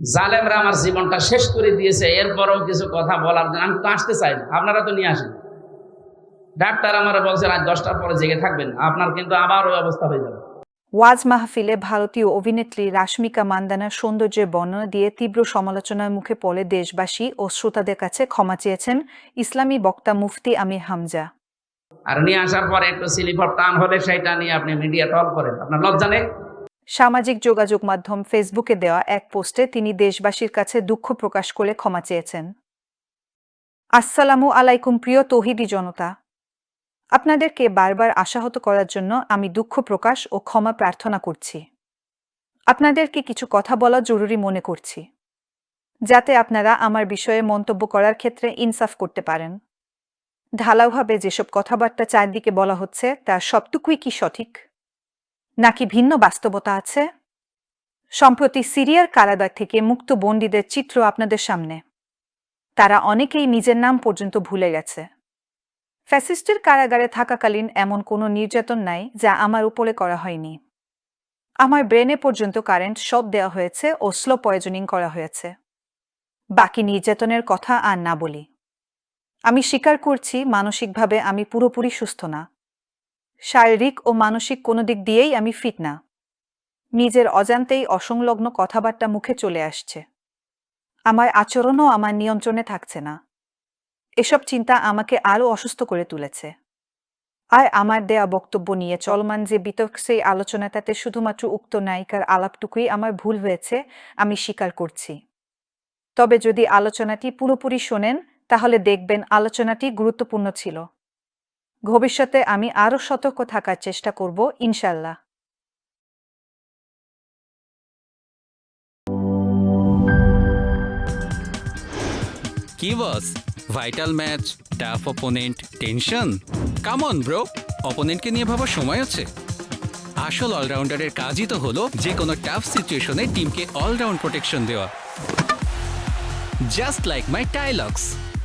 জালেমরা আমার জীবনটা শেষ করে দিয়েছে এরপরেও কিছু কথা বলার জন্য। আমি তো আসতে চাই না আপনারা তো নিয়ে আসেন। ডাক্তার আমার বলছে রাত দশটার পরে জেগে থাকবেন আপনার কিন্তু আবার ওই অবস্থা হয়ে যাবে। ওয়াজ মাহফিলে ভারতীয় অভিনেত্রী রাশমিকা মান্দানার সৌন্দর্যের বর্ণনা দিয়ে তীব্র সমালোচনার মুখে পড়ে দেশবাসী ও শ্রোতাদের কাছে ক্ষমা চেয়েছেন ইসলামী বক্তা মুফতি আমির হামজা। আর নিয়ে আসার পরে একটু সিলিফর টান হলে সেটা নিয়ে আপনি মিডিয়া টল করেন। আপনার লজ্জা নেই? সামাজিক যোগাযোগ মাধ্যম ফেসবুকে দেওয়া এক পোস্টে তিনি দেশবাসীর কাছে দুঃখ প্রকাশ করে ক্ষমা চেয়েছেন। আসসালামু আলাইকুম প্রিয় তহিদি জনতা। আপনাদেরকে বারবার আশাহত করার জন্য আমি দুঃখ প্রকাশ ও ক্ষমা প্রার্থনা করছি। আপনাদেরকে কিছু কথা বলা জরুরি মনে করছি। যাতে আপনারা আমার বিষয়ে মন্তব্য করার ক্ষেত্রে ইনসাফ করতে পারেন। ঢালাওভাবে যেসব কথাবার্তা চারদিকে বলা হচ্ছে তা সবটুকুই কি সঠিক? নাকি ভিন্ন বাস্তবতা আছে? সম্প্রতি সিরিয়ার কারাগার থেকে মুক্ত বন্দীদের চিত্র আপনাদের সামনে। তারা অনেকেই নিজের নাম পর্যন্ত ভুলে গেছে। ফ্যাসিস্টের কারাগারে থাকাকালীন এমন কোনো নির্যাতন নাই যা আমার উপরে করা হয়নি। আমার ব্রেনে পর্যন্ত কারেন্ট সব দেওয়া হয়েছে ও স্লো পয়জনিং করা হয়েছে। বাকি নির্যাতনের কথা আর না বলি। আমি স্বীকার করছি, মানসিকভাবে আমি পুরোপুরি সুস্থ না। শারীরিক ও মানসিক কোনো দিক দিয়েই আমি ফিট না। নিজের অজান্তেই অসংলগ্ন কথাবার্তা মুখে চলে আসছে। আমার আচরণও আমার নিয়ন্ত্রণে থাকছে না। এসব চিন্তা আমাকে আরও অসুস্থ করে তুলেছে। আর আমার দেয়া বক্তব্য নিয়ে চলমান যে বিতর্ক সেই আলোচনা তাতে শুধুমাত্র উক্ত নায়িকার আলাপটুকুই আমার ভুল হয়েছে, আমি স্বীকার করছি। তবে যদি আলোচনাটি পুরোপুরি শোনেন, তাহলে দেখবেন আলোচনাটি গুরুত্বপূর্ণ ছিল। ভবিষ্যতে আমি আরও সতর্ক থাকার চেষ্টা করব ইনশাল্লাহ কি boss? Vital match, tough opponent, tension? Come on bro অপোনেন্টকে নিয়ে ভাবার সময় আছে। আসল অলরাউন্ডারের কাজই তো হলো যে কোনো টাফ সিচুয়েশনে টিমকে অলরাউন্ড প্রোটেকশন দেওয়া। Just like my টাইলক্স